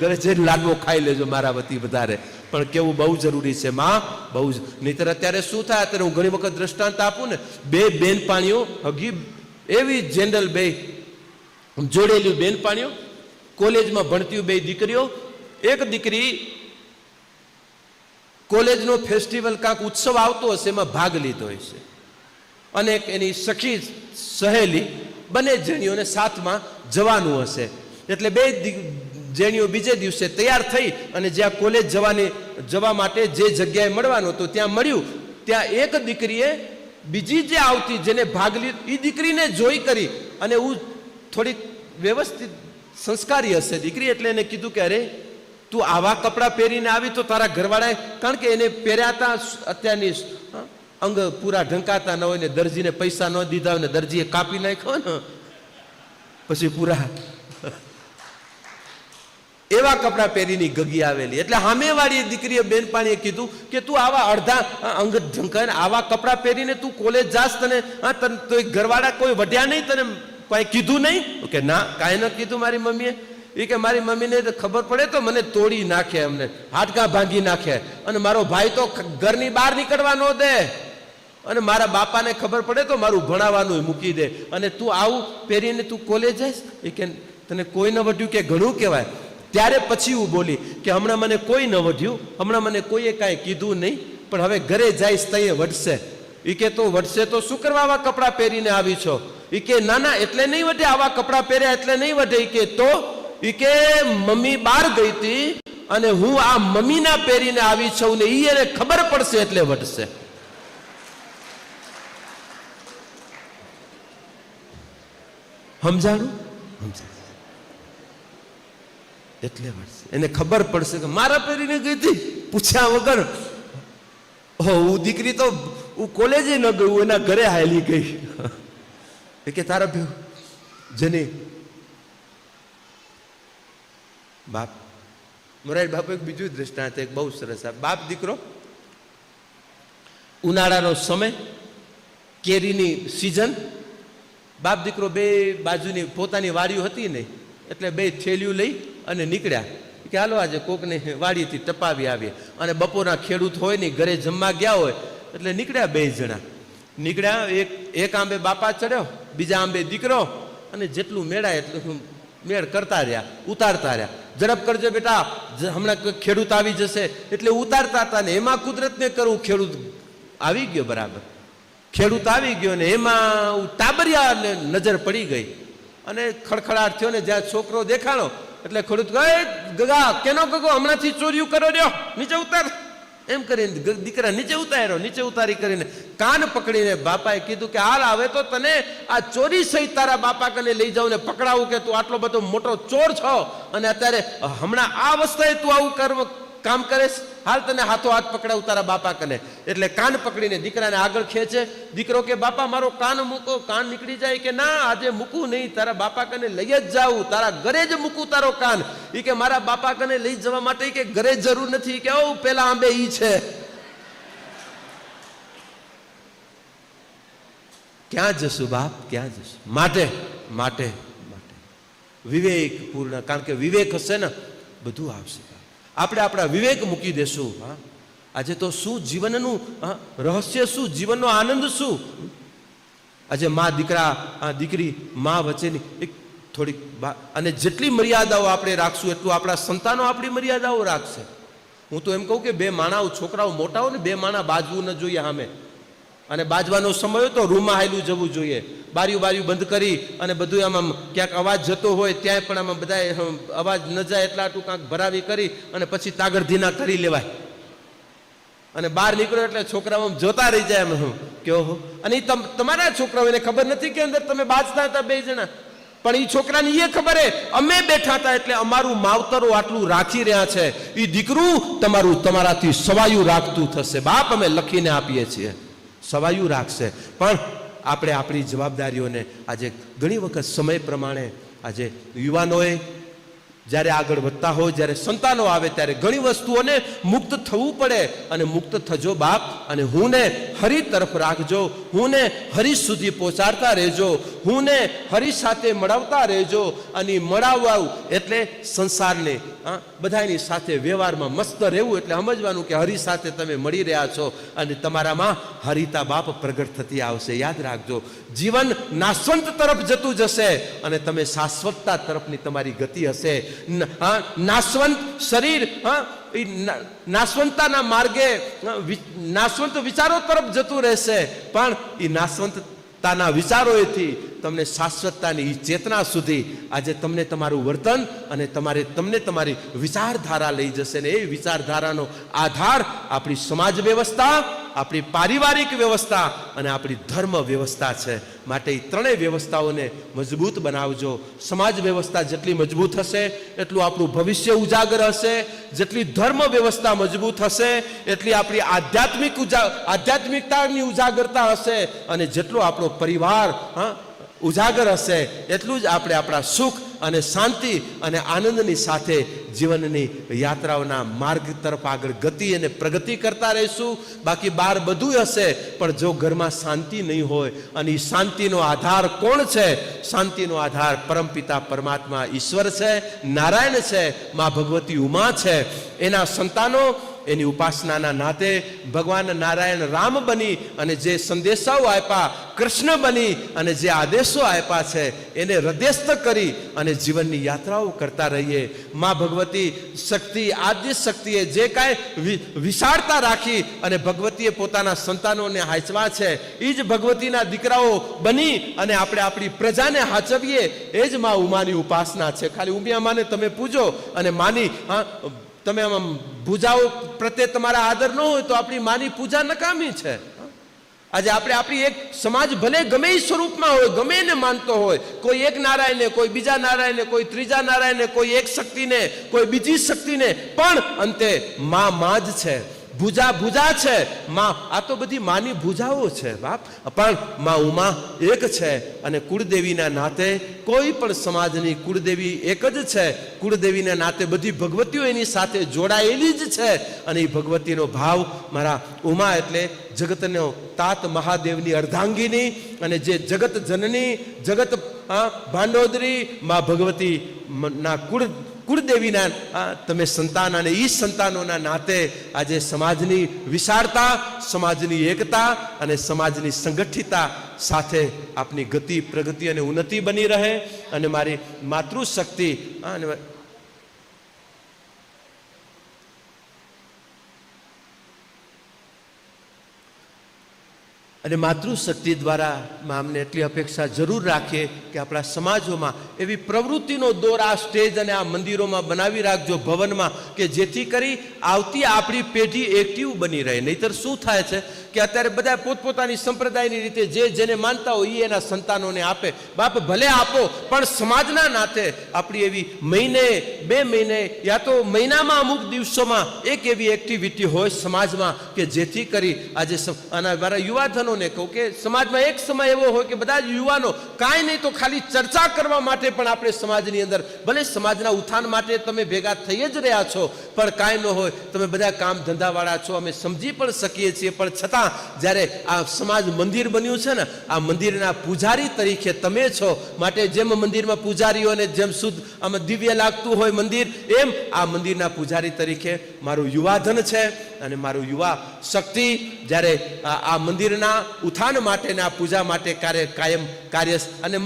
ઘરે જઈને લાડવો ખાઈ લેજો મારા વતી વધારે. પણ કેવું બહુ જરૂરી છે માં? બહુ જ. નહીતર અત્યારે શું થાય? અત્યારે હું ઘણી વખત દ્રષ્ટાંત આપું ને, બે બેનપાણીઓ હગી, એવી જનરલ બે, જોડેલી બેનપાણીઓ, કોલેજમાં ભણતી બે દીકરીઓ, એક દીકરી કોલેજનો ફેસ્ટિવલ કાંક ઉત્સવ આવતો હશે, એમાં ભાગ લીધો હશે. અને એની સખી સહેલી, બંને જણીઓને સાથમાં જવાનું હશે. એટલે બે જણીઓ બીજે દિવસે તૈયાર થઈ અને જ્યાં કોલેજ જવાની, જવા માટે જે જગ્યાએ મળવાનું હતું, ત્યાં મળ્યું. ત્યાં એક દીકરીએ બીજી જે આવતી જેને ભાગ લીધો એ દીકરીને જોઈ કરી અને હું થોડીક વ્યવસ્થિત સંસ્કારી હશે દીકરી એટલે એને કીધું કે, અરે, તું આવા કપડાં પહેરીને આવી તો તારા ઘરવાળાએ, કારણ કે એને પહેર્યા હતા અત્યારની અંગ પૂરા ઢંકાતા ન હોય ને દરજીને પૈસા ન દીધા હોય ને દરજીએ કાપી નાખ્યો ને, પછી પૂરા એવા કપડાં પહેરીને ગગી આવેલી. એટલે સામેવાળી દીકરીએ બેનપાણીએ કીધું કે તું આવા અડધા અંગ ઢંકાઈને આવા કપડાં પહેરીને તું કોલેજ જાસ તને તને તો ઘરવાળા કોઈ વઢ્યા નહીં તને, કાંઈ કીધું નહીં? કે, ના, કાંઈ ન કીધું મારી મમ્મીએ. એ કે, મારી મમ્મીને ખબર પડે તો મને તોડી નાખે એમને, હાડકા ભાંગી નાખે. અને મારો ભાઈ તો ઘરની બહાર નીકળવા ન દે. અને મારા બાપાને ખબર પડે તો મારું ભણાવવાનું મૂકી દે. અને તું આવું પહેરીને તું કોલેજ જઈશ? એ કે, તને કોઈ ન વઢ્યું કે ઘણું કહેવાય. ત્યારે પછી હું બોલી કે હમણાં મને કોઈ ન વઢ્યું હમણાં મને કોઈએ કાંઈ કીધું નહીં, પણ હવે ઘરે જઈશ તઈએ વઢશે એ કે તો વઢશે તો શું કરવા આવા કપડાં પહેરીને આવી છો? એ કે ના ના એટલે નહીં વઢે આવા કપડાં પહેર્યા એટલે નહીં વઢે એ કે તો, ઈ કે મમ્મી બહાર ગઈ હતી અને હું આ મમ્મીના પહેરીને આવી છું ને એ એને ખબર પડશે એટલે વઢશે સમજાણું? સમજાણું. એટલે એને ખબર પડશે કે મારા પહેરીને ગઈ હતી પૂછ્યા વગર હો હું દીકરી તો હું કોલેજે ન ગયું એના ઘરે હાલી ગઈ. એ કે, તારા ભ્યુ જની બાપ, મોરારી બાપુ એક બીજું દ્રષ્ટાંત, એક બહુ સરસ આ, બાપ દીકરો, ઉનાળાનો સમય, કેરીની સિઝન બાપ દીકરો બે બાજુની પોતાની વાડીઓ હતી ને, એટલે બે થેલીઓ લઈ અને નીકળ્યા. કે હાલો આજે કોકને વાડીથી ટપાવી આવીએ. અને બપોરના ખેડૂત હોય ને ઘરે જમવા ગયા હોય, એટલે નીકળ્યા બે જણા. નીકળ્યા, એક એક આંબે બાપા ચડ્યો, બીજા આંબે દીકરો, અને જેટલું મેળાય એટલું મેળ કરતા રહ્યા, ઉતારતા રહ્યા. ઝડપ કરજો બેટા હમણાં ખેડૂત આવી જશે, એટલે ઉતારતા હતા ને એમાં કુદરતને કરવું ખેડૂત આવી ગયો બરાબર. ખેડૂત આવી ગયો ને એમાં ટાબરિયા નજર પડી ગઈ. અને ખડખડાટ થયો ને જ્યાં છોકરો દેખાણો એટલે ખેડૂત કહે ગગા, કેનો ગગો? હમણાંથી ચોર્યું કરો રહ્યો નીચે ઉતાર. એમ કરીને દીકરા નીચે ઉતાર્યો, નીચે ઉતારી કરીને કાન પકડીને બાપાએ કીધું કે, હાલ હવે તો તને આ ચોરી સહિત તારા બાપા કને લઈ જાઉં ને પકડાવું કે તું આટલો બધો મોટો ચોર છો? અને અત્યારે હમણાં આ અવસ્થાએ તું આવું કર્મ કામ કરે હાલ તને હાથો હાથ પકડાવું તારા બાપા કને. એટલે કાન પકડીને દીકરાને આગળ ખેંચે. દીકરો કે, બાપા, મારો કાન મૂકો. કાન નીકળી જાય કે ના? આજે મૂકું નહીં. તારા બાપા કને લઈ જ જાઉં. તારા ઘરે જ મૂકું તારો કાન. એ કે, મારા બાપા કને લઈ જવા માટે કે ઘરે જરૂર નથી. કે ઓ પેલા આંબે ઈ છે. ક્યાં જશું બાપ? ક્યાં જશું? માટે માટે માટે. વિવેક પૂર્ણ કારણ કે વિવેક હશે ને, બધું આવશે. આપણે આપણા વિવેક મૂકી દેશું. હા. આજે તો શું જીવનનું રહસ્ય શું? જીવનનો આનંદ શું? આજે મા દીકરા દીકરી, મા વચ્ચેની એક થોડીક અને જેટલી મર્યાદાઓ આપણે રાખશું, એટલું આપણા સંતાનો આપણી મર્યાદાઓ રાખશે. હું તો એમ કહું કે બે માણાઓ, છોકરાઓ મોટાઓ ને બે માણા બાજવું ન જોઈએ સામે. અને બાજવાનો સમય હતો રૂમમાં હાયલું જવું જોઈએ. બારીઓ બારીઓ બંધ કરી અને બધું આમ ક્યાંક અવાજ જતો હોય ત્યાંય પણ આમાં બધા અવાજ ન જાય એટલા આટલું કાંક ભરાવી કરી અને પછી તાગડધીના કરી લેવાય. અને બહાર નીકળો એટલે છોકરાઓ જોતા રહી જાય એમ કે ઓહો. અને એ તમ- તમારા છોકરાઓ એને ખબર નથી કે અંદર તમે બાજતા હતા બે જણા? પણ એ છોકરાને એ ખબર હે? અમે બેઠા હતા એટલે અમારું માવતરો આટલું રાખી રહ્યા છે. એ દીકરું તમારું તમારાથી સવાયું રાખતું થશે. બાપ અમે લખીને આપીએ છીએ. સવાયું રાખશે. પણ આપણે આપણી જવાબદારીઓને આજે ઘણી વખત સમય પ્રમાણે આજે યુવાનોએ જ્યારે આગળ વધતા હોય જ્યારે સંતાનો આવે ત્યારે ઘણી વસ્તુઓને મુક્ત થવું પડે. અને મુક્ત થજો બાપ અને હું ને હરિ તરફ રાખજો. હું ને હરિ સુધી પહોંચાડતા રહેજો. હું ને હરી સાથે મળાવતા રહેજો. અને મળાવવું એટલે સંસારને હા, બધાની સાથે વ્યવહારમાં મસ્ત રહેવું એટલે સમજવાનું કે હરી સાથે તમે મળી રહ્યા છો. અને તમારામાં હરિતા બાપ પ્રગટ થતી આવશે. યાદ રાખજો. જીવન નાશવંત તરફ જતું જશે અને તમે શાશ્વતતા તરફની તમારી ગતિ હશે. હા, નાશવંત શરીર નાશવંતતાના માર્ગે નાશવંત વિચારો તરફ જતું રહેશે, પણ એ નાશવંતતાના વિચારોએથી તમને શાશ્વતતાની ચેતના સુધી આજે તમને તમારું વર્તન અને તમારે, તમને તમારી વિચારધારા લઈ જશે ને એ વિચારધારાનો આધાર આપણી સમાજ વ્યવસ્થા આપણી પારિવારિક વ્યવસ્થા અને આપણી ધર્મ વ્યવસ્થા છે. માટે એ ત્રણેય વ્યવસ્થાઓને મજબૂત બનાવજો. સમાજ વ્યવસ્થા જેટલી મજબૂત હશે, એટલું આપણું ભવિષ્ય ઉજાગર હશે. જેટલી ધર્મ વ્યવસ્થા મજબૂત હશે, એટલી આપણી આધ્યાત્મિક ઉજા, આધ્યાત્મિકતાની ઉજાગરતા હશે. અને જેટલો આપણો પરિવાર, હા ઉજાગર હશે એટલું જ આપણે આપણા સુખ અને શાંતિ અને આનંદની સાથે જીવનની યાત્રાઓના માર્ગ તરફ આગળ ગતિ અને પ્રગતિ કરતા રહીશું. બાકી બહાર બધું હશે, પણ જો ઘરમાં શાંતિ નહીં હોય અને એ શાંતિનો આધાર કોણ છે? શાંતિનો આધાર પરમપિતા પરમાત્મા ઈશ્વર છે, નારાયણ છે, મા ભગવતી ઉમા છે. એના સંતાનો એની ઉપાસનાના નાતે ભગવાન નારાયણ રામ બની અને જે સંદેશાઓ આપ્યા, કૃષ્ણ બની અને જે આદેશો આપ્યા છે, એને હૃદયસ્થ કરી અને જીવનની યાત્રાઓ કરતા રહીએ. મા ભગવતી શક્તિ, આદ્ય શક્તિએ જે કાંઈ વિશાળતા રાખી અને ભગવતીએ પોતાના સંતાનોને હાચવા છે એ જ ભગવતીના દીકરાઓ બની અને આપણે આપણી પ્રજાને હાચવીએ. એ જ મા ઉમાની ઉપાસના છે. ખાલી ઉમિયા માને તમે પૂજો અને માની તમે આમ પૂજાઓ પ્રત્યે તમારા આદર ન હોય તો આપણી માની પૂજા નકામી છે. આજે આપણે આપણી એક સમાજ ભલે ગમે એ સ્વરૂપમાં હોય, ગમે એને માનતો હોય, કોઈ એક નારાયણને, કોઈ બીજા નારાયણને, કોઈ ત્રીજા નારાયણને, કોઈ એક શક્તિને, કોઈ બીજી શક્તિને, પણ અંતે મા, માં જ છે. ભુજા ભુજા છે. માં, આ તો બધી માની ભુજાઓ છે, બાપ. પણ માં ઉમા એક છે અને કુળદેવીના નાતે કોઈ પણ સમાજની કુળદેવી એક જ છે. કુળદેવીના નાતે બધી ભગવતીઓ એની સાથે જોડાયેલી જ છે. અને એ ભગવતીનો ભાવ મારા ઉમા એટલે જગતનો તાત મહાદેવની અર્ધાંગીની અને જે જગત જનની, જગત ભાંડોદરી મા ભગવતી ના કુળ કુળદેવીના તમે સંતાન અને ઈ સંતાનોના નાતે આજે સમાજની વિશાળતા, સમાજની એકતા અને સમાજની સંગઠિતતા સાથે આપની ગતિ, પ્રગતિ અને ઉન્નતિ બની રહે અને મારી માતૃશક્તિ અને અને માતૃશક્તિ દ્વારા માં અમને એટલી અપેક્ષા જરૂર રાખીએ કે આપણા સમાજોમાં એવી પ્રવૃત્તિનો દોર આ સ્ટેજ અને આ મંદિરોમાં બનાવી રાખજો ભવનમાં કે જેથી કરી આવતી આપણી પેઢી એક્ટિવ બની રહે. નહીતર શું થાય છે કે અત્યારે બધા પોતપોતાની સંપ્રદાયની રીતે જે જેને માનતા હોય એ એના સંતાનોને આપે. બાપ ભલે આપો, પણ સમાજના નાતે આપણી એવી મહિને, બે મહિને યા તો મહિનામાં અમુક દિવસોમાં એક એવી એક્ટિવિટી હોય સમાજમાં કે જેથી કરી આજે આના મારા મારા યુવાધનોને કહું કે સમાજમાં એક સમય એવો હોય કે બધા જ યુવાનો કાંઈ નહીં તો ખાલી ચર્ચા કરવા માટે પણ આપણે સમાજની અંદર, ભલે સમાજના ઉત્થાન માટે તમે ભેગા થઈ જ રહ્યા છો, પણ કાંઈ ન હોય, તમે બધા કામ ધંધાવાળા છો, અમે સમજી પણ શકીએ છીએ, પણ છતાં જ્યારે આ સમાજ મંદિર બન્યું છે ને, આ મંદિરના પૂજારી તરીકે તમે છો, માટે જેમ મંદિરમાં પૂજારીઓને જેમ શુદ્ધ આમાં દિવ્ય લાગતું હોય મંદિર, એમ આ મંદિરના પૂજારી તરીકે મારું યુવાધન છે, અને મારું યુવા શક્તિ જ્યારે આ મંદિરના ઉત્થાન માટેના પૂજા માટે કાર્ય કાયમ કાર્ય અને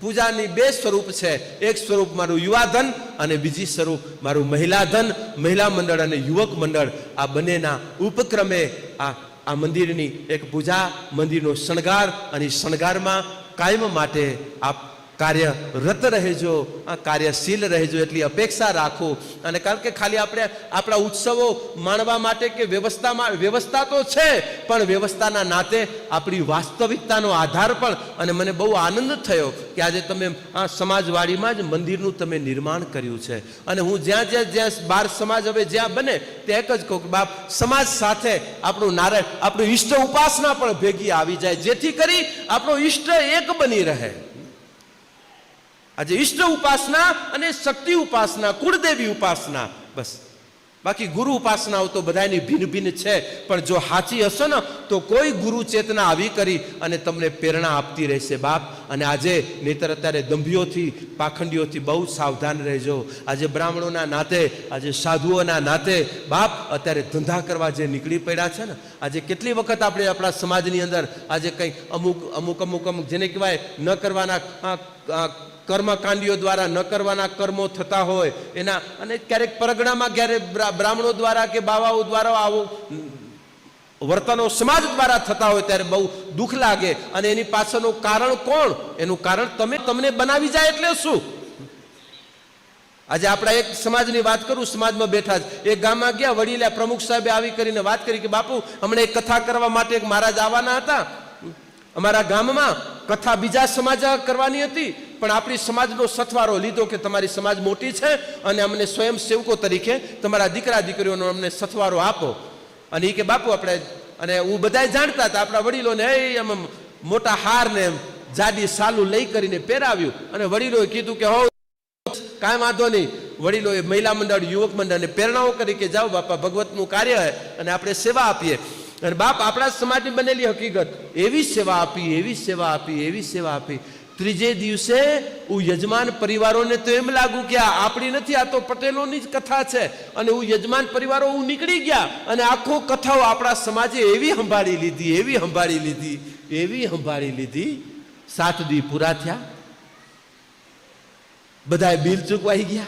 પૂજાની બે સ્વરૂપ છે. એક સ્વરૂપ મારું યુવાધન અને બીજી સ્વરૂપ મારું મહિલા ધન મહિલા મંડળ અને યુવક મંડળ. આ બંનેના ઉપક્રમે આ આ મંદિરની એક પૂજા, મંદિરનો શણગાર અને શણગારમાં કાયમ માટે આપ કાર્યરત રહેજો કાર્યશીલ રહેજો એટલી અપેક્ષા રાખો. અને કારણ કે ખાલી આપણે આપણા ઉત્સવો માણવા માટે કે વ્યવસ્થામાં, વ્યવસ્થા તો છે, પણ વ્યવસ્થાના નાતે આપણી વાસ્તવિકતાનો આધાર પણ. અને મને બહુ આનંદ થયો કે આજે તમે આ સમાજવાડીમાં જ મંદિરનું તમે નિર્માણ કર્યું છે. અને હું જ્યાં જ્યાં જ્યાં બાર સમાજ હવે જ્યાં બને, ત્યાં એક જ કહું કે બાપ, સમાજ સાથે આપણું નારાયણ આપણું ઈષ્ટ ઉપાસના પણ ભેગી આવી જાય, જેથી કરી આપણો ઈષ્ટ એક બની રહે. આજે ઈષ્ટ ઉપાસના અને શક્તિ ઉપાસના, કુળદેવી ઉપાસના, બસ. બાકી ગુરુ ઉપાસનાઓ તો બધાની ભિન્ન ભિન્ન છે, પણ જો સાચી હશો ને, તો કોઈ ગુરુ ચેતના આવી કરી અને તમને પ્રેરણા આપતી રહેશે, બાપ. અને આજે નહીતર અત્યારે દંભીઓથી, પાખંડીઓથી બહુ સાવધાન રહેજો. આજે બ્રાહ્મણોના નાતે, આજે સાધુઓના નાતે, બાપ, અત્યારે ધંધા કરવા જે નીકળી પડ્યા છે ને, આજે કેટલી વખત આપણે આપણા સમાજની અંદર, આજે કંઈ અમુક અમુક અમુક અમુક જેને કહેવાય, ન કરવાના કર્મકાંડીઓ દ્વારા ન કરવાના કર્મો થતા હોય, એના અને ક્યારેક પરગણામાં ક્યારેક બ્રાહ્મણો દ્વારા કે બાવાઓ દ્વારા આવું વર્તનો સમાજ દ્વારા થતા હોય ત્યારે બહુ દુઃખ લાગે. અને એની પાછળનું કારણ કોણ? એનું કારણ તમે, તમને બનાવી જાય એટલે શું? આજે આપણા એક સમાજની વાત કરું, સમાજમાં બેઠા જ. એક ગામમાં ગયા, વડીલે પ્રમુખ સાહેબે આવી કરીને વાત કરી કે, બાપુ, હમણાં એક કથા કરવા માટે એક મહારાજ આવવાના હતા. અમારા ગામમાં કથા બીજા સમાજ કરવાની હતી. પણ આપણી સમાજનો સથવારો લીધો કે તમારી સમાજ મોટી છે અને અમને સ્વયં સેવકો તરીકે તમારા દીકરા દીકરીઓનો અમને સથવારો આપો. અને એ કે, બાપુ, આપણે અને હું બધાય જાણતા હતા, આપણા વડીલોને, એ આમ આમ મોટા હારને જાડી સાલું લઈ કરીને પહેરાવ્યું. અને વડીલોએ કીધું કે, હો, કાંઈ વાંધો નહીં. વડીલોએ મહિલા મંડળ, યુવક મંડળને પ્રેરણાઓ કરી કે, જાઓ, બાપા, ભગવતનું કાર્ય અને આપણે સેવા આપીએ. અને બાપ આપણા સમાજની બનેલી હકીકત, એવી સેવા આપી, એવી સેવા આપી, એવી સેવા આપી. ત્રીજે દિવસે હું યજમાન પરિવારોને તો એમ લાગુ કે આ આપણી નથી, આ તો પટેલોની જ કથા છે. અને હું યજમાન પરિવારો હું નીકળી ગયા અને આખો કથાઓ આપણા સમાજે એવી સંભાળી લીધી, એવી સંભાળી લીધી, એવી સંભાળી લીધી. સાત દી પૂરા થયા. બધાએ બિલ ચૂકવાઈ ગયા.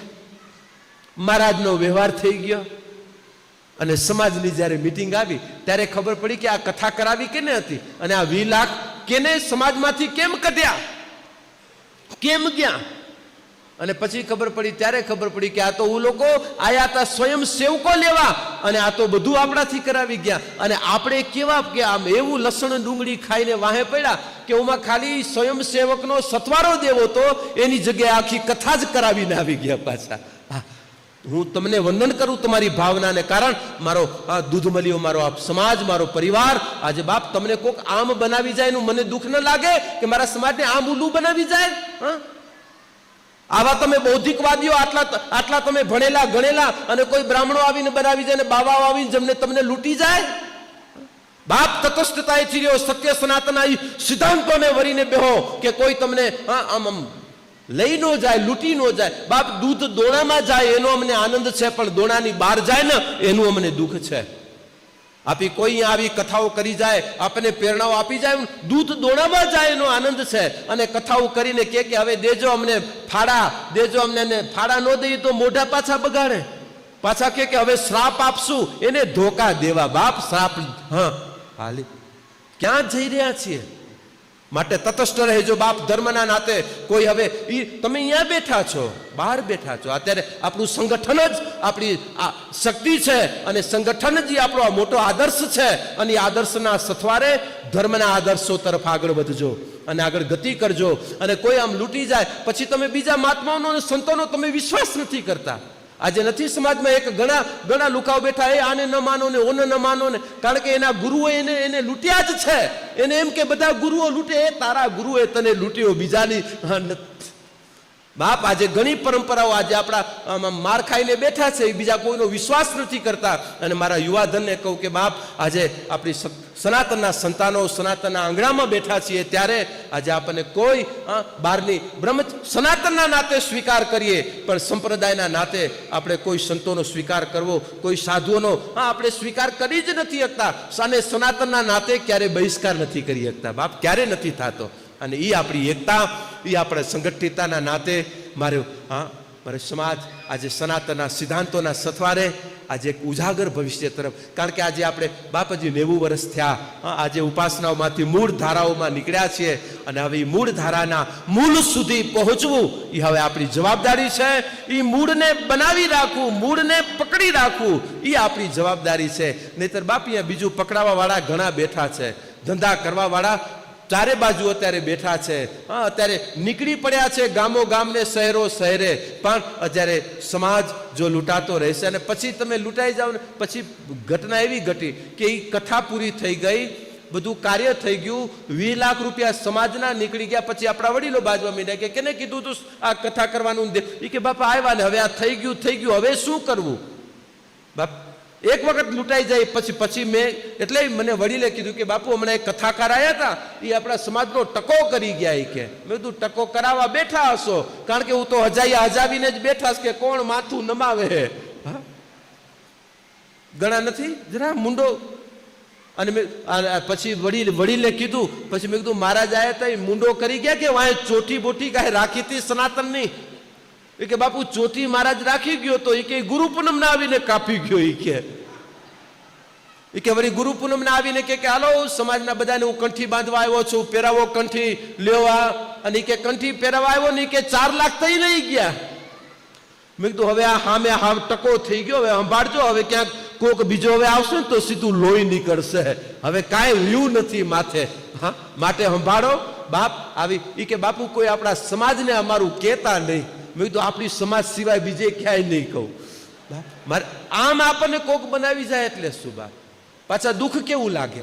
મહારાજનો વ્યવહાર થઈ ગયો. અને સમાજની જ્યારે મિટિંગ આવી, ત્યારે ખબર પડી કે આ કથા કરાવી કેને હતી? અને આ વી લાખ કેને સમાજમાંથી કેમ કઢ્યા? કેમ ગયા? અને પછી ખબર પડી, ત્યારે ખબર પડી કે આ તો હું લોકો આયા હતા સ્વયં સેવકો લેવા અને આ તો બધું આપણાથી કરાવી ગયા. અને આપણે કેવા કે આમ એવું લસણ ડુંગળી ખાઈને વાહે પડ્યા કે ઓમાં ખાલી સ્વયં સેવકનો સથવારો દેવો તો એની જગ્યાએ આખી કથા જ કરાવીને આવી ગયા પાછા. હા, તમને વંદન કરું તમારી ભાવનાને કારણ મારો આ દૂધમલીઓ મારો આપ સમાજ મારો પરિવાર આજે બાપ તમને કોક આમ બનાવી જાય એનું મને દુઃખ ન લાગે કે મારા સમાજને આમ ઉલ્લું બનાવી જાય? હા? આવા તમે બૌદ્ધિકવાદીઓ આટલા આટલા તમે ભણેલા ગણેલા અને કોઈ બ્રાહ્મણો આવીને બનાવી જાય ને બાવાઓ આવીને જેમને તમને લૂંટી જાય? બાપ તટસ્થતાએથી રહ્યો સત્ય સનાતન સિદ્ધાંતોને વરીને બેહો કે કોઈ તમને આમ આમ લઈ ન જાય, લૂંટી ન જાય. બાપ, દૂધ દોણામાં જાય, એનો અમને આનંદ છે, પણ દોણાની બહાર જાય ને, એનું અમને દુઃખ છે. આપી કોઈ આવી કથાઓ કરી જાય આપણને પ્રેરણાઓ આપી જાય દૂધ દોણામાં જાય એનો આનંદ છે. અને કથાઓ કરીને કે કે હવે દેજો અમને ફાડા, દેજો અમને ફાડા ન દઈએ તો મોઢા પાછા બગાડે. પાછા કે કે હવે શ્રાપ આપશું, એને ધોકા દેવા. બાપ, શ્રાપ, હા, હાલી. ક્યાં જઈ રહ્યા છીએ? માટે તટસ્થ રહેજો બાપ ધર્મના નાતે કોઈ હવે એ તમે અહીંયા બેઠા છો, બહાર બેઠા છો. અત્યારે આપણું સંગઠન જ આપણી આ શક્તિ છે અને સંગઠન જ આપણો મોટો આદર્શ છે અને એ આદર્શના સથવારે ધર્મના આદર્શો તરફ આગળ વધજો અને આગળ ગતિ કરજો. અને કોઈ આમ લૂંટી જાય, પછી તમે બીજા મહાત્માઓનો અને સંતોનો તમે વિશ્વાસ નથી કરતા. આજે નથી સમાજમાં એક ઘણા ઘણા લુકાવ બેઠા, એ આને ન માનો ને ઓને ન માનો ને. કારણ કે એના ગુરુઓ એને એને લૂંટ્યા જ છે. એને એમ કે, બધા ગુરુઓ લૂંટે એ તારા ગુરુએ તને લૂંટ્યો, બીજાની બાપ, આજે ઘણી પરંપરાઓ આજે આપણા માર ખાઈને બેઠા છે બીજા કોઈનો વિશ્વાસ નથી કરતા. અને મારા યુવાધનને કહું કે, બાપ, આજે આપણી સનાતનના સંતાનો, સનાતનના આંગણામાં બેઠા છીએ, ત્યારે આજે આપણને કોઈ બહારની બ્રહ્મ, સનાતનના નાતે સ્વીકાર કરીએ, પણ સંપ્રદાયના નાતે આપણે કોઈ સંતોનો સ્વીકાર કરવો, કોઈ સાધુઓનો હા આપણે સ્વીકાર કરી જ નથી શકતા. અને સનાતનના નાતે ક્યારે બહિષ્કાર નથી કરી શકતા. બાપ, ક્યારે નથી થતો. અને એ આપણી એકતા એ આપણે સંગઠિતતાના નાતે મારે, હા, મારે સમાજ આજે સનાતનના સિદ્ધાંતોના સથવારે આજે એક ઉજાગર ભવિષ્ય તરફ, કારણ કે આજે આપણે બાપાજી નેવું વર્ષ થયા આજે ઉપાસનાઓમાંથી મૂળ ધારાઓમાં નીકળ્યા છીએ અને હવે એ મૂળ ધારાના મૂળ સુધી પહોંચવું એ હવે આપણી જવાબદારી છે એ મૂળને બનાવી રાખવું, મૂળને પકડી રાખવું એ આપણી જવાબદારી છે. નહીતર બાપ અહીંયા બીજું પકડાવાવાળા ઘણા બેઠા છે. ધંધા કરવા વાળા ચારે બાજુ અત્યારે બેઠા છે. હા, અત્યારે નીકળી પડ્યા છે ગામો ગામને, શહેરો શહેરે. પણ અત્યારે સમાજ જો લૂંટાતો રહેશે અને પછી તમે લૂંટાઈ જાઓ ને, પછી ઘટના એવી ઘટી કે એ કથા પૂરી થઈ ગઈ, બધું કાર્ય થઈ ગયું, વીસ લાખ રૂપિયા સમાજના નીકળી ગયા, પછી આપણા વડીલો બાજવા માંડ્યા કે કેને કીધું તું આ કથા કરવાનું એ કે બાપા આવ્યા ને હવે આ થઈ ગયું થઈ ગયું, હવે શું કરવું? બાપ એક વખત લૂંટાઈ જાય, પછી પછી મેં, એટલે મને વડીલે કીધું કે બાપુ, હમણાં એક કથાકાર આવ્યા હતા એ આપણા સમાજનો ટકો કરી ગયા એ કે. મેં કીધું, ટકો કરાવવા બેઠા હશો, કારણ કે હું તો હજાયા હજાવીને જ બેઠા છે કે કોણ માથું નમાવે? ઘણા નથી? જરા મુંડો. અને મેં પછી વડીલ, વડીલે કીધું, પછી મેં કીધું, મહારાજ આયા હતા એ મુંડો કરી ગયા કે વાંય ચોટી બોટી કાંઈ રાખી હતી સનાતનની? એ કે, બાપુ, ચોથી મહારાજ રાખી ગયો તો એ કે, ગુરુ પૂનમ ના આવીને કાપી ગયો એ કે. એ કે, વળી ગુરુ પૂનમ ના આવીને કે કે, હાલો, સમાજના બધાને હું કંઠી બાંધવા આવ્યો છું, પહેરાવો કંઠી લેવા અને કે, કંઠી પહેરાવા આવ્યો ને કે, ચાર લાખ થઈ લઈ ગયા. મેં કીધું, હવે આ હામે હાવ ટકો થઈ ગયો, હવે સંભાળજો, હવે ક્યાંક કોક બીજો હવે આવશે ને તો સીધું લોહી નીકળશે. હવે કાંઈ વ્યૂ નથી માથે. હા, માટે સંભાળો, બાપ, આવી, ઈ કે, બાપુ, કોઈ આપણા સમાજને અમારું કહેતા નહીં. મેં કીધું, આપણી સમાજ સિવાય બીજે ક્યાંય નહીં કહું. મારે આમ આપણને કોક બનાવી જાય એટલે શું બા પાછા દુઃખ કેવું લાગે?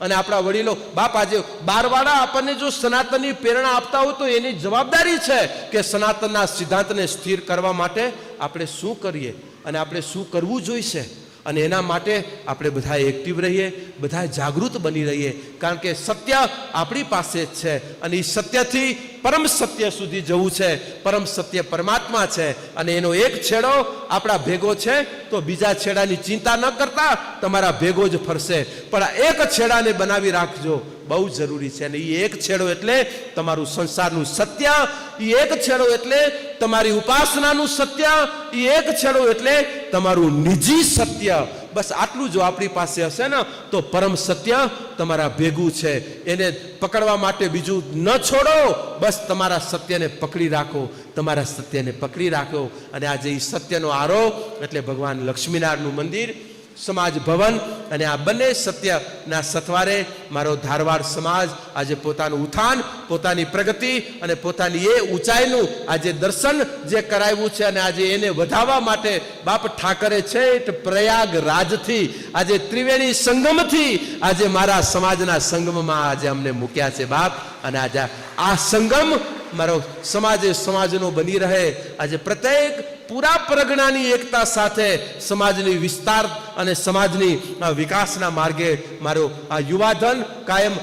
અને આપણા વડીલો, બાપ, આજે બારવાળા આપણને જો સનાતનની પ્રેરણા આપતા હોય તો એની જવાબદારી છે કે સનાતનના સિદ્ધાંતને સ્થિર કરવા માટે આપણે શું કરીએ? અને આપણે શું કરવું જોઈશે? અને એના માટે આપણે બધા એક્ટિવ રહીએ બધા જાગૃત બની રહીએ. કારણ કે સત્ય આપણી પાસે જ છે અને એ સત્યથી પરમ સત્ય સુધી જવું છે. પરમ સત્ય પરમાત્મા છે અને એનો એક છેડો આપણા ભેગો છે, તો બીજા છેડાની ચિંતા ન કરતા તમારા ભેગો જ ફરશે. પણ આ એક છેડાને બનાવી રાખજો, બહુ જરૂરી છે. અને એ એક છેડો એટલે તમારું સંસારનું સત્ય એ એક છેડો એટલે તમારી ઉપાસનાનું સત્ય એ એક છેડો એટલે તમારું નિજી સત્ય, બસ આટલું જો આપણી પાસે હશે ને, તો પરમ સત્ય તમારા ભેગું છે. એને પકડવા માટે બીજું ન છોડો, બસ તમારા સત્યને પકડી રાખો, તમારા સત્યને પકડી રાખો. અને આજે એ સત્યનો આરો, એટલે ભગવાન લક્ષ્મીનારાયણનું મંદિર સમાજ ભવન અને આ બંને સત્યના સથવારે મારો ધારવાડ સમાજ આજે પોતાનું ઉત્થાન, પોતાની પ્રગતિ અને પોતાની એ ઊંચાઈનું આજે દર્શન જે કરાવ્યું છે અને આજે એને વધાવવા માટે બાપ ઠાકરે છે પ્રયાગ રાજથી આજે ત્રિવેણી સંગમથી આજે મારા સમાજના સંગમમાં આજે અમને મૂક્યા છે બાપ. અને આજે આ સંગમ મારો સમાજે, સમાજનો બની રહે. આજે પ્રત્યેક પૂરા પ્રજ્ઞાની એકતા સાથે સમાજની વિસ્તાર અને સમાજની વિકાસના માર્ગે મારો આ યુવાધન કાયમ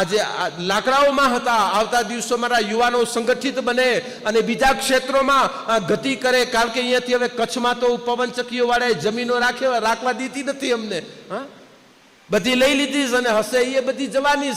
આજે લાકડાઓમાં હતા. આવતા દિવસો મારા યુવાનો સંગઠિત બને અને બીજા ક્ષેત્રોમાં ગતિ કરે. કારણ કે અહીંયાથી હવે કચ્છમાં તો પવનચક્કીઓ વાળાએ જમીનો રાખે, રાખવા દીધી નથી અમને. હા બધી લઈ લીધી અને હશે એ બધી જવાની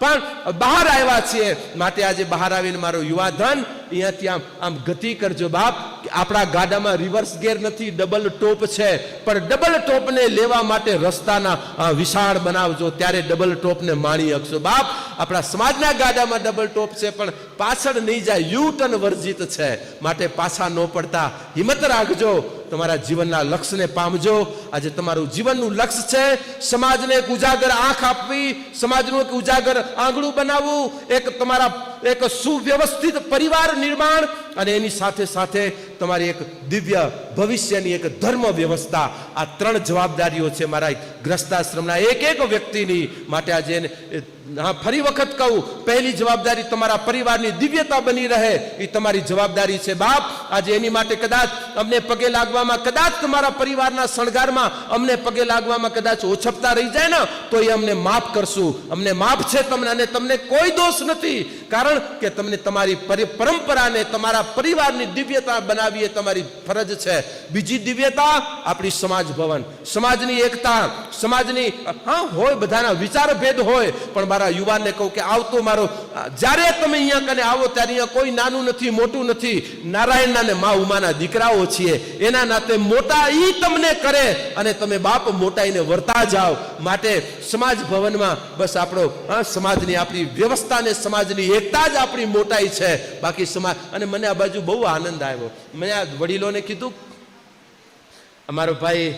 પણ બહાર આવ્યા છીએ. માટે આજે બહાર આવીને મારો યુવા ધન અહીંયાથી આમ આમ ગતિ કરજો બાપ આપણા ગાડામાં રિવર્સ ગેર નથી ડબલ ટોપ છે. પણ ડબલ ટોપને લેવા માટે રસ્તાના વિશાળ બનાવજો. ત્યારે ડબલ ટોપને માણી શકશો. બાપ, આપણા સમાજના ગાડામાં ડબલ ટોપ છે, પણ પાછળ નહીં જાય. યુ ટર્ન વર્જિત છે. માટે પાછા ન પડતા. હિંમત રાખજો. તમારા જીવનના લક્ષ્યને પામજો. આજે તમારું જીવનનું લક્ષ્ય છે, સમાજને એક ઉજાગર આંખ આપવી, સમાજનું એક ઉજાગર આંગણું બનાવવું. એક તમારા એક સુવ્યવસ્થિત પરિવાર નિર્માણ અને એની સાથે સાથે તમારી એક દિવ્ય ભવિષ્યની એક ધર્મ વ્યવસ્થા. આ ત્રણ જવાબદારીઓ છે મારા ગ્રસ્તાશ્રમના એક એક વ્યક્તિની માટે આજે હા, ફરી વખત કહું, પહેલી જવાબદારી તમારા પરિવારની દિવ્યતા બની રહે, એ તમારી જવાબદારી છે. બાપ, આજે એની માટે કદાચ અમને પગે લાગવામાં, કદાચ તમારા પરિવારના શણગારમાં અમને પગે લાગવામાં કદાચ ઓછપતા રહી જાય ને, તો એ અમને માફ કરશું. અમને માફ છે તમને અને તમને કોઈ દોષ નથી. કારણ કે તમને તમારી પરી- પરંપરાને, તમારા પરિવારની દિવ્યતા બનાવી એ તમારી ફરજ છે. બીજી દિવ્યતા આપણી સમાજ ભવન. સમાજની એકતા, સમાજની, હા, હોય બધાના વિચાર ભેદ હોય, પણ મારા યુવાનને કહું કે આવતો મારો જ્યારે તમે અહીંયા કને આવો ત્યારે અહીંયા કોઈ નાનું નથી, મોટું નથી. નારાયણના ને મા ઉમાના દીકરાઓ છીએ. એના નાતે મોટા ઈ તમને કરે અને તમે બાપ મોટાઈને વર્તા જાઓ. માટે સમાજ ભવનમાં બસ આપણો સમાજની આપણી વ્યવસ્થા ને સમાજની એકતા જ આપણી મોટાઈ છે. બાકી સમાજ અને મને આ બાજુ બહુ આનંદ આવ્યો. મેં આ વડીલોને કીધું, અમારો ભાઈ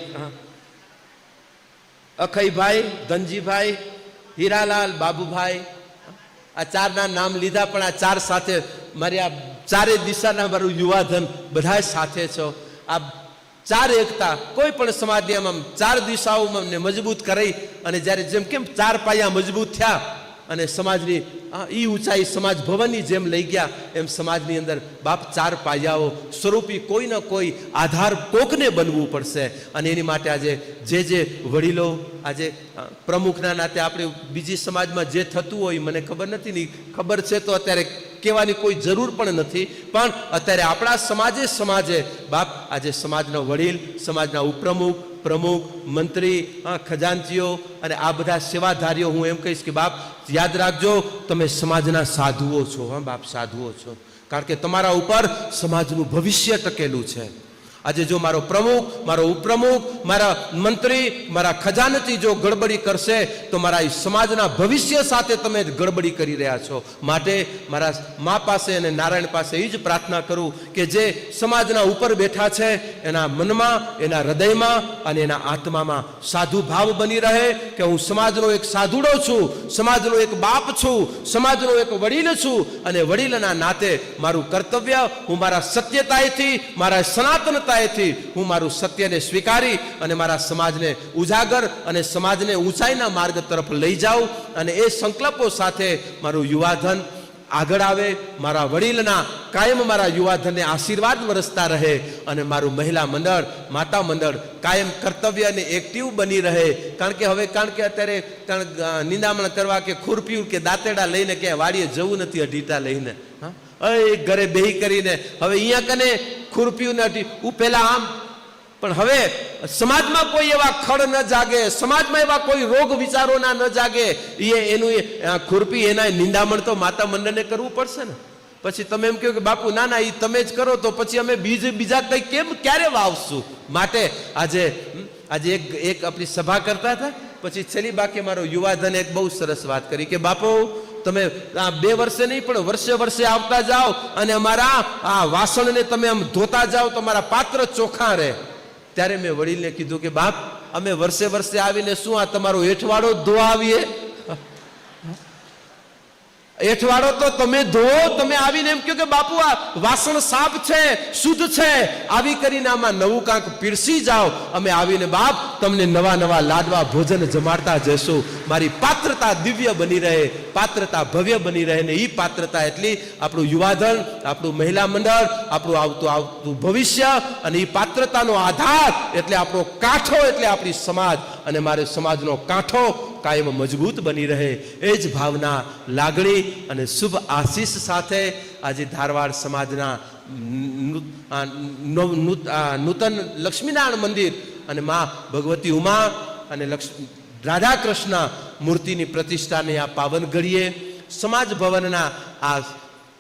અખયભાઈ ધનજીભાઈ હીરાલાલ બાબુભાઈ, આ ચારના નામ લીધા, પણ આ ચાર સાથે મારી આ ચારે દિશાના મારું યુવાધન બધા સાથે છો. આ ચાર એકતા કોઈ પણ સમાજની આમ ચાર દિશાઓમાં અમને મજબૂત કરી અને જ્યારે જેમ કેમ ચાર પાયા મજબૂત થયા અને સમાજની એ ઊંચાઈ સમાજ ભવનની જેમ લઈ ગયા, એમ સમાજની અંદર બાપ ચાર પાયાઓ સ્વરૂપી કોઈ ન કોઈ આધાર કોકને બનવું પડશે. અને એની માટે આજે જે જે વડીલો, આજે પ્રમુખના નાતે આપણે બીજી સમાજમાં જે થતું હોય, મને ખબર નથી, ની ખબર છે તો અત્યારે કહેવાની કોઈ જરૂર પણ નથી. પણ અત્યારે આપણા સમાજે સમાજે, બાપ, આજે સમાજના વડીલ, સમાજના ઉપપ્રમુખ, પ્રમુખ, મંત્રી ખજાનચીઓ અને આ બધા સેવાધારીઓ, હું એમ કહીશ કે બાપ, યાદ રાખજો, તમે સમાજના સાધુઓ છો, હા બાપ, સાધુઓ છો. કારણ કે તમારા ઉપર સમાજનું ભવિષ્ય ટકેલું છે. આજે જો મારો પ્રમુખ, મારો ઉપપ્રમુખ, મારા મંત્રી, મારા ખજાનચી જો ગડબડી કરશે, તો મારા સમાજના ભવિષ્ય સાથે તમે ગડબડી કરી રહ્યા છો. માટે મારા મા પાસે અને નારાયણ પાસે એ જ પ્રાર્થના કરું કે જે સમાજના ઉપર બેઠા છે, એના મનમાં, એના હૃદયમાં અને એના આત્મામાં સાધુ ભાવ બની રહે કે હું સમાજનો એક સાધુડો છું, સમાજનો એક બાપ છું, સમાજનો એક વડીલ છું અને વડીલના નાતે મારું કર્તવ્ય હું મારા સત્યતાએથી, મારા સનાતનતાએથી હું મારું સત્યને સ્વીકારી અને મારા સમાજને ઉજાગર અને સમાજને ઊંચાઈના માર્ગ તરફ લઈ જાઉં અને એ સંકલ્પો સાથે મારું યુવાધન આગળ આવે, મારા વડીલના કાયમ મારા યુવાધનને આશીર્વાદ વરસતા રહે અને મારું મહિલા મંડળ, માતા મંડળ કાયમ કર્તવ્ય અને એક્ટિવ બની રહે. કારણ કે હવે, કારણ કે અત્યારે નિંદામણ કરવા કે ખુરપીયું કે દાંતેડા લઈને ક્યાંય વાડીએ જવું નથી અઢીટા લઈને. હા? ઘરે બેહી કરીને. હવે અહીંયા કને ખુરપીયું નથી હું પહેલા આમ. પણ હવે સમાજમાં કોઈ એવા ખડ ન જાગે, સમાજમાં એવા કોઈ રોગ વિચારોના ન જાગે એ એનું ખુરપી એના નિંદામણ તો માતા મંડળને કરવું પડશે ને. પછી તમે એમ કહો કે, બાપુ, ના ના એ તમે જ કરો, તો પછી અમે બીજ, બીજા કઈ કેમ, ક્યારે વાવશું? માટે આજે આજે એક એક આપણી સભા કરતા હતા, પછી છેલ્લી બાકી મારો યુવાધન એક બહુ સરસ વાત કરી કે, બાપુ તમે આ બે વર્ષે નહીં, પણ વર્ષે વર્ષે આવતા જાઓ અને અમારા આ વાસણને તમે આમ ધોતા જાઓ તો અમારા પાત્ર ચોખ્ખા રહે. ત્યારે મેં વડીલને કીધું કે બાપ, અમે વર્ષે વર્ષે આવીને શું આ તમારો હેઠવાડો ધોવા આવીએ એઠવાડો તો તમે ધોવો, તમે આવીને એમ કહો કે બાપુ, આ વાસણ સાફ છે, શુદ્ધ છે. આવી કરીને આમાં નવું કાંક પીરસી જાઓ. અમે આવીને બાપ, તમને નવા નવા લાડવા, ભોજન જમાડતા જશું મારી પાત્રતા દિવ્ય બની રહે, પાત્રતા ભવ્ય બની રહે ને એ પાત્રતા એટલી આપણું યુવાધન, આપણું મહિલા મંડળ, આપણું આવતું આવતું ભવિષ્ય અને એ પાત્રતાનો આધાર એટલે આપણો કાંઠો એટલે આપણી સમાજ. અને મારે સમાજનો કાંઠો કાયમ મજબૂત બની રહે એ જ ભાવના, લાગણી અને શુભ આશીષ સાથે આજે ધારવાડ સમાજના નૂતન લક્ષ્મીનારાયણ મંદિર અને મા ભગવતી ઉમા અને રાધા કૃષ્ણ મૂર્તિની પ્રતિષ્ઠાને આ પાવન ઘડીએ સમાજ ભવનના આ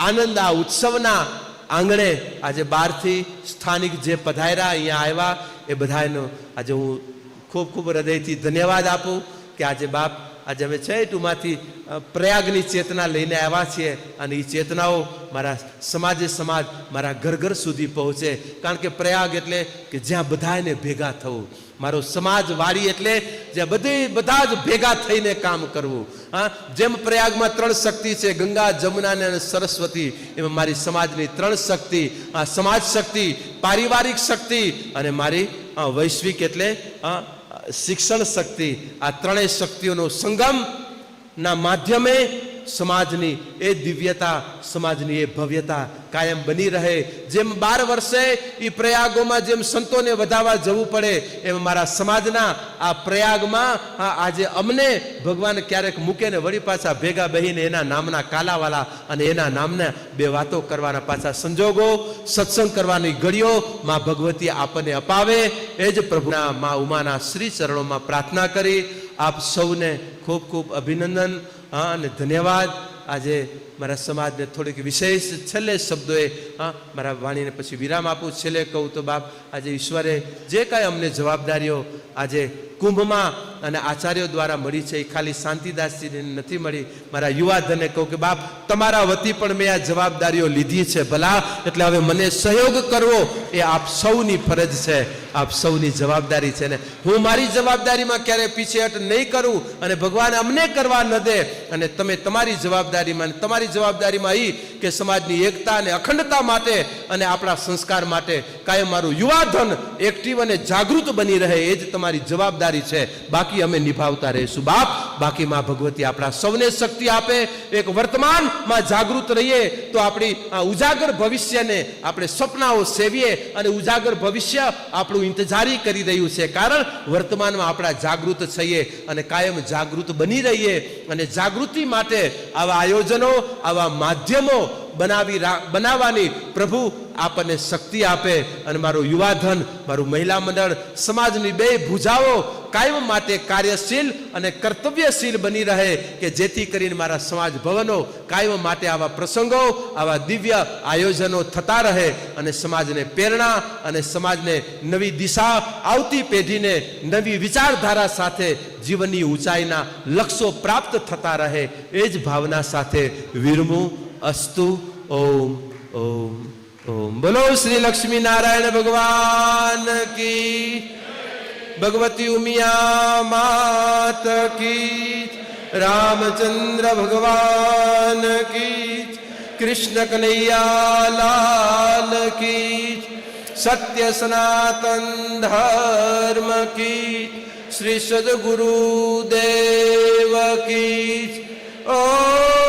આનંદ, આ ઉત્સવના આંગણે આજે બહારથી સ્થાનિક જે પધાર્યા, અહીંયા આવ્યા, એ બધાનો આજે હું ખૂબ ખૂબ હૃદયથી ધન્યવાદ આપું. કે આજે બાપ આજે અમે છેટુમાંથી પ્રયાગની ચેતના લઈને આવ્યા છીએ અને એ ચેતનાઓ મારા સમાજે સમાજ મારા ઘર ઘર સુધી પહોંચે. કારણ કે પ્રયાગ એટલે કે જ્યાં બધાને ભેગા થવું. મારો સમાજ વાળી એટલે જ્યાં બધી બધા જ ભેગા થઈને કામ કરવું. હા જેમ પ્રયાગમાં ત્રણ શક્તિ છે ગંગા જમુના અને સરસ્વતી એમાં મારી સમાજની ત્રણ શક્તિ. આ સમાજ શક્તિ પારિવારિક શક્તિ અને મારી વૈશ્વિક એટલે અ, શિક્ષણ શક્તિ આ ત્રણેય શક્તિઓનો સંગમ ના માધ્યમે સમાજની એ દિવ્યતા, સમાજની એ ભવ્યતા કાયમ બની રહે. જેમ બાર વર્ષે એ પ્રયાગોમાં જેમ સંતોને વધાવવા જવું પડે, એમ મારા સમાજના આ પ્રયાગમાં આજે અમને ભગવાન ક્યારેક મૂકે ને વળી પાછા ભેગા બહીને એના નામના કાલાવાલા અને એના નામને બે વાતો કરવાના પાછા સંજોગો, સત્સંગ કરવાની ઘડીઓ માં ભગવતી આપણને અપાવે. એ જ પ્રભુના મા ઉમાના શ્રી ચરણોમાં પ્રાર્થના કરી. આપ સૌને ખૂબ ખૂબ અભિનંદન. હા, અને ધન્યવાદ. આજે મારા સમાજને થોડીક વિશેષ છેલ્લે શબ્દોએ, હા, મારા વાણીને પછી વિરામ આપું છેલ્લે કહું તો બાપ, આજે ઈશ્વરે જે કાંઈ અમને જવાબદારીઓ આજે કુંભમાં અને આચાર્યો દ્વારા મળી છે. એ ખાલી શાંતિદાસજીને નથી મળી. મારા યુવાધને કહું કે, બાપ, તમારા વતી પણ મેં આ જવાબદારીઓ લીધી છે ભલા. એટલે હવે મને સહયોગ કરવો એ આપ સૌની ફરજ છે. આપ સૌની જવાબદારી છે. ને હું મારી જવાબદારીમાં ક્યારે પીછેહટ નહીં કરું. અને ભગવાન અમને કરવા ન દે. અને તમે તમારી જવાબદારીમાં તમારી જવાબદારીમાં એ કે સમાજની એકતા અને અખંડતા માટે અને આપણા સંસ્કાર માટે કાયમ મારું યુવાધન એક્ટિવ અને જાગૃત બની રહે. એ જ તમારી જવાબદારી છે. બાકી અમે નિભાવતા રહીશું. બાપ, બાકી માં ભગવતી આપણા સૌને શક્તિ આપે. એક વર્તમાનમાં જાગૃત રહીએ તો આપણી ઉજાગર ભવિષ્યને આપણે સપનાઓ સેવીએ અને ઉજાગર ભવિષ્ય આપણું ઇંતજારી કરી રહ્યું છે. કારણ વર્તમાનમાં આપણા જાગૃત થઈએ અને કાયમ જાગૃત બની રહીએ. અને જાગૃતિ માટે આવા આયોજનો, આવા માધ્યમો બનાવી બનાવવાની પ્રભુ આપણને શક્તિ આપે અને મારું યુવાધન, મારું મહિલા મંડળ, સમાજની બે ભુજાઓ કાયમ માટે કાર્યશીલ અને કર્તવ્યશીલ બની રહે કે જેથી કરીને મારા સમાજ ભવનો કાયમ માટે આવા પ્રસંગો, આવા દિવ્ય આયોજનો થતા રહે અને સમાજને પ્રેરણા અને સમાજને નવી દિશા આવતી પેઢીને નવી વિચારધારા સાથે જીવનની ઊંચાઈના લક્ષ્યો પ્રાપ્ત થતા રહે. એ જ ભાવના સાથે વિરમું અસ્તુ ઓમ ઓમ ઓમ બોલો શ્રી લક્ષ્મી નારાયણ ભગવાન કી ભગવતી ઉમિયા માત કી રામચંદ્ર ભગવાન કી કૃષ્ણ કનૈયા કી સત્ય સનાતન ધર્મ કી શ્રી સદગુરુ કી ઓમ